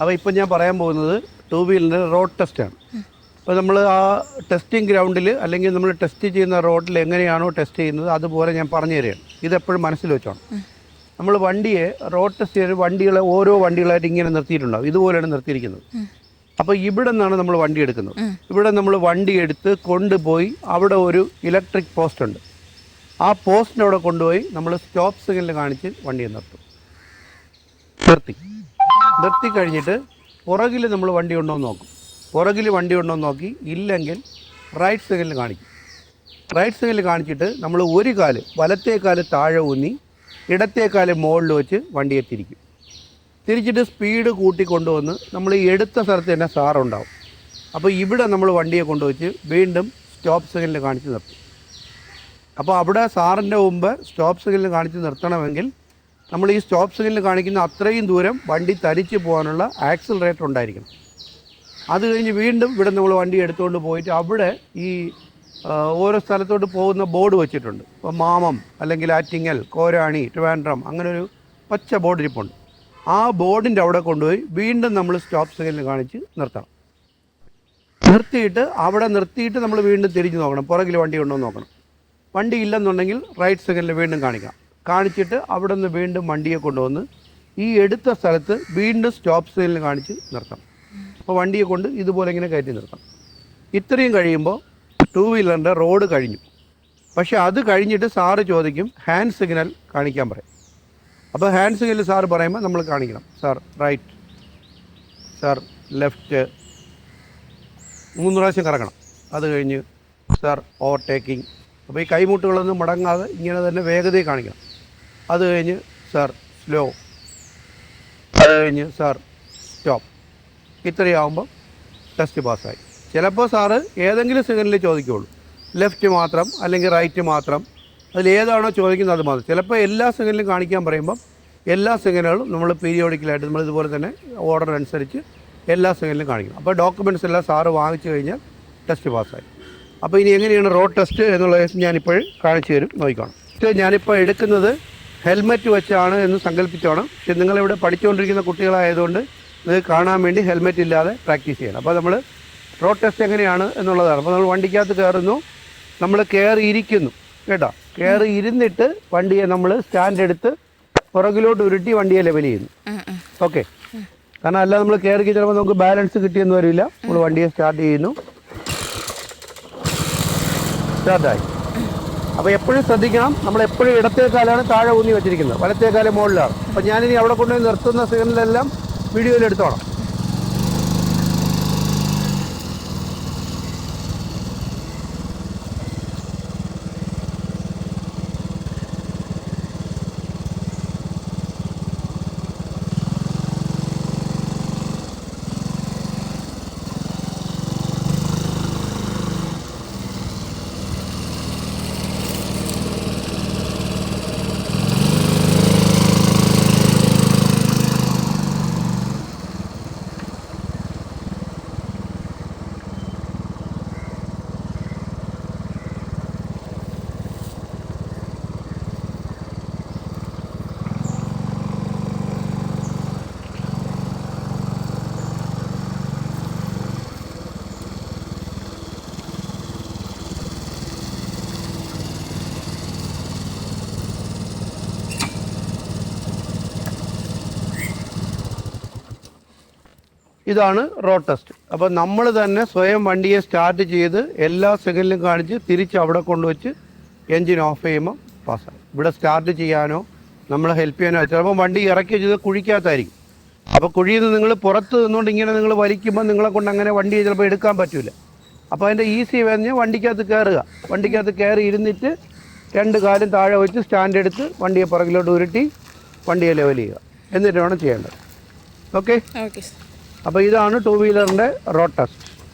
അപ്പോൾ ഇപ്പം ഞാൻ പറയാൻ പോകുന്നത് ടു വീലറിന്റെ റോഡ് ടെസ്റ്റാണ് അപ്പോൾ നമ്മൾ ആ ടെസ്റ്റിംഗ് ഗ്രൗണ്ടിൽ അല്ലെങ്കിൽ നമ്മൾ ടെസ്റ്റ് ചെയ്യുന്ന റോഡിൽ എങ്ങനെയാണോ ടെസ്റ്റ് ചെയ്യുന്നത് അതുപോലെ ഞാൻ പറഞ്ഞു തരികയാണ് ഇതെപ്പോഴും മനസ്സിൽ വെച്ചോണം. നമ്മൾ വണ്ടിയെ റോഡ് ടെസ്റ്റ് ചെയ്ത് വണ്ടികളെ ഓരോ വണ്ടികളായിട്ട് ഇങ്ങനെ നിർത്തിയിട്ടുണ്ടാവും. ഇതുപോലെയാണ് നിർത്തിയിരിക്കുന്നത്. അപ്പോൾ ഇവിടെ നിന്നാണ് നമ്മൾ വണ്ടി എടുക്കുന്നത്. ഇവിടെ നമ്മൾ വണ്ടി എടുത്ത് കൊണ്ടുപോയി അവിടെ ഒരു ഇലക്ട്രിക് പോസ്റ്റ് ഉണ്ട്. ആ പോസ്റ്റിനവിടെ കൊണ്ടുപോയി നമ്മൾ സ്റ്റോപ്പ് സിഗ്നൽ കാണിച്ച് വണ്ടിയെ നിർത്തും. നിർത്തി. നിർത്തി കഴിഞ്ഞിട്ട് പുറകിൽ നമ്മൾ വണ്ടി ഉണ്ടോ എന്ന് നോക്കും. പുറകിൽ വണ്ടി ഉണ്ടോ എന്ന് നോക്കി ഇല്ലെങ്കിൽ റൈറ്റ് സിഗ്നൽ കാണിക്കും. റൈറ്റ് സിഗ്നൽ കാണിച്ചിട്ട് നമ്മൾ ഒരു കാൽ വലത്തേ കാൽ താഴെ ഊന്നി ഇടത്തേ കാൽ മുകളിൽ വെച്ച് വണ്ടിയെ തിരിക്കും. തിരിച്ചിട്ട് സ്പീഡ് കൂട്ടി കൊണ്ടുവന്ന് നമ്മൾ ഈ എടുത്ത സ്ഥലത്ത് തന്നെ സാറുണ്ടാവും അപ്പോൾ ഇവിടെ നമ്മൾ വണ്ടിയെ കൊണ്ടുവച്ച് വീണ്ടും സ്റ്റോപ്പ് സിഗ്നൽ കാണിച്ച് നിർത്തും. അപ്പോൾ അവിടെ സാറിന്റെ മുമ്പ് സ്റ്റോപ്പ് സിഗ്നൽ കാണിച്ച് നിർത്തണമെങ്കിൽ നമ്മൾ ഈ സ്റ്റോപ്പ് സിഗ്നൽ കാണിക്കുന്ന അത്രയും ദൂരം വണ്ടി തരിച്ച് പോകാനുള്ള ആക്സിലറേറ്റർ ഉണ്ടായിരിക്കണം. അത് കഴിഞ്ഞ് വീണ്ടും ഇവിടെ നമ്മൾ വണ്ടി എടുത്തുകൊണ്ട് പോയിട്ട് അവിടെ ഈ ഓരോ സ്ഥലത്തോട്ട് പോകുന്ന ബോർഡ് വെച്ചിട്ടുണ്ട്. ഇപ്പോൾ മാമം അല്ലെങ്കിൽ ആറ്റിങ്ങൽ കോരാണി ട്രിവാൻഡ്രം അങ്ങനെ ഒരു പച്ച ബോർഡ് ഇരിപ്പുണ്ട്. ആ ബോർഡിന്റെ അവിടെ കൊണ്ടുപോയി വീണ്ടും നമ്മൾ സ്റ്റോപ്പ് സിഗ്നൽ കാണിച്ച് നിർത്തണം. നിർത്തിയിട്ട് അവിടെ നിർത്തിയിട്ട് നമ്മൾ വീണ്ടും തിരിഞ്ഞ് നോക്കണം. പുറകിൽ വണ്ടി ഉണ്ടോ നോക്കണം. വണ്ടി ഇല്ലെന്നുണ്ടെങ്കിൽ റൈറ്റ് സെക്കൻഡിൽ വീണ്ടും കാണിക്കാം. കാണിച്ചിട്ട് അവിടെ നിന്ന് വീണ്ടും വണ്ടിയെ കൊണ്ടുവന്ന് ഈ എടുത്ത സ്ഥലത്ത് വീണ്ടും സ്റ്റോപ്പ് സൈനിൽ കാണിച്ച് നിർത്തണം അപ്പോൾ വണ്ടിയെ കൊണ്ട് ഇതുപോലെ ഇങ്ങനെ കയറ്റി നിർത്തണം ഇത്രയും കഴിയുമ്പോൾ ടൂ വീലറിന്റെ റോഡ് കഴിഞ്ഞു. പക്ഷേ അത് കഴിഞ്ഞിട്ട് സാറ് ചോദിക്കും ഹാൻഡ് സിഗ്നൽ കാണിക്കാൻ പറയും. അപ്പോൾ ഹാൻഡ് സിഗ്നൽ സാറ് പറയുമ്പോൾ നമ്മൾ കാണിക്കണം. സാർ റൈറ്റ് സാർ ലെഫ്റ്റ് മൂന്ന് പ്രാവശ്യം കറങ്ങണം. അത് കഴിഞ്ഞ് സാർ ഓവർടേക്കിംഗ് അപ്പോൾ ഈ കൈമുട്ടുകളൊന്നും മടങ്ങാതെ ഇങ്ങനെ തന്നെ വേഗതയെ കാണിക്കണം. അത് കഴിഞ്ഞ് സാർ സ്ലോ അത് കഴിഞ്ഞ് സാർ സ്റ്റോപ്പ് ഇത്രയാവുമ്പോൾ ടെസ്റ്റ് പാസ്സായി ചിലപ്പോൾ സാറ് ഏതെങ്കിലും സെക്കൻഡിൽ ചോദിക്കുകയുള്ളൂ ലെഫ്റ്റ് മാത്രം അല്ലെങ്കിൽ റൈറ്റ് മാത്രം. അതിൽ ഏതാണോ ചോദിക്കുന്നത് അത് മാത്രം. ചിലപ്പോൾ എല്ലാ സെക്കൻഡിലും കാണിക്കാൻ പറയുമ്പം എല്ലാ സെക്കൻഡുകളും നമ്മൾ പീരിയോഡിക്കലായിട്ട് നമ്മൾ ഇതുപോലെ തന്നെ ഓർഡർ അനുസരിച്ച് എല്ലാ സെക്കൻഡിലും കാണിക്കണം അപ്പോൾ ഡോക്യുമെന്റ്സ് എല്ലാം സാറ് വാങ്ങിച്ചു കഴിഞ്ഞാൽ ടെസ്റ്റ് പാസ്സായി അപ്പോൾ ഇനി എങ്ങനെയാണ് റോഡ് ടെസ്റ്റ് എന്നുള്ളത് ഞാനിപ്പോൾ കാണിച്ചു തരും. നോക്കിക്കോണം. ഞാനിപ്പോൾ എടുക്കുന്നത് ഹെൽമെറ്റ് വെച്ചാണ് എന്ന് സങ്കല്പിച്ചോണം. പക്ഷെ നിങ്ങളിവിടെ പഠിച്ചുകൊണ്ടിരിക്കുന്ന കുട്ടികളായതുകൊണ്ട് ഇത് കാണാൻ വേണ്ടി ഹെൽമെറ്റ് ഇല്ലാതെ പ്രാക്ടീസ് ചെയ്യണം. അപ്പോൾ നമ്മൾ റോഡ് ടെസ്റ്റ് എങ്ങനെയാണ് എന്നുള്ളതാണ്. അപ്പോൾ നമ്മൾ വണ്ടിക്കകത്ത് കയറുന്നു. നമ്മൾ കയറി ഇരിക്കുന്നു കേട്ടോ? കയറി ഇരുന്നിട്ട് വണ്ടിയെ നമ്മൾ സ്റ്റാൻഡ് എടുത്ത് പുറകിലോട്ട് ഉരുട്ടി വണ്ടിയെ ലെവൽ ചെയ്യുന്നു. ഓക്കെ. കാരണം അല്ല നമ്മൾ കയറി ചിലപ്പോൾ നമുക്ക് ബാലൻസ് കിട്ടിയെന്ന് വരില്ല. നമ്മൾ വണ്ടിയെ സ്റ്റാർട്ട് ചെയ്യുന്നു. സ്റ്റാർട്ടായി. അപ്പോൾ എപ്പോഴും ശ്രദ്ധിക്കണം. നമ്മൾ എപ്പോഴും ഇടത്തേ കാലാണ് താഴെ ഊന്നി വെച്ചിരിക്കുന്നത്. വലത്തേ കാലം മുകളിലാണ്. അപ്പോൾ ഞാനിനി അവിടെ കൊണ്ടുപോയി നിർത്തുന്ന സിഗ്നലെല്ലാം വീഡിയോയിൽ എടുത്തോളാം. ഇതാണ് റോഡ് ടെസ്റ്റ് അപ്പോൾ നമ്മൾ തന്നെ സ്വയം വണ്ടിയെ സ്റ്റാർട്ട് ചെയ്ത് എല്ലാ സെക്കൻഡിലും കാണിച്ച് തിരിച്ച് അവിടെ കൊണ്ടുവച്ച് എൻജിൻ ഓഫ് ചെയ്യുമ്പോൾ പാസ്സായി ഇവിടെ സ്റ്റാർട്ട് ചെയ്യാനോ നമ്മൾ ഹെൽപ്പ് ചെയ്യാനോ ചിലപ്പോൾ വണ്ടി ഇറക്കി വെച്ചത് കുഴിക്കകത്തായിരിക്കും. അപ്പോൾ കുഴിയിൽ നിന്ന് നിങ്ങൾ പുറത്ത് നിന്നുകൊണ്ട് ഇങ്ങനെ നിങ്ങൾ വലിക്കുമ്പോൾ നിങ്ങളെ കൊണ്ട് അങ്ങനെ വണ്ടിയെ ചിലപ്പോൾ എടുക്കാൻ പറ്റില്ല അപ്പോൾ അതിന്റെ ഈസി പറഞ്ഞ് വണ്ടിക്കകത്ത് കയറുക വണ്ടിക്കകത്ത് കയറി ഇരുന്നിട്ട് രണ്ട് കാലും താഴെ വെച്ച് സ്റ്റാൻഡ് എടുത്ത് വണ്ടിയെ പുറകിലോട്ട് ഉരുട്ടി വണ്ടിയെ ലെവൽ ചെയ്യുക. എന്നിട്ട് വേണം ചെയ്യേണ്ടത് ഓക്കെ ഓക്കെ അപ്പോൾ ഇതാണ് ടു വീലറിന്റെ റോഡ് ടെസ്റ്റ്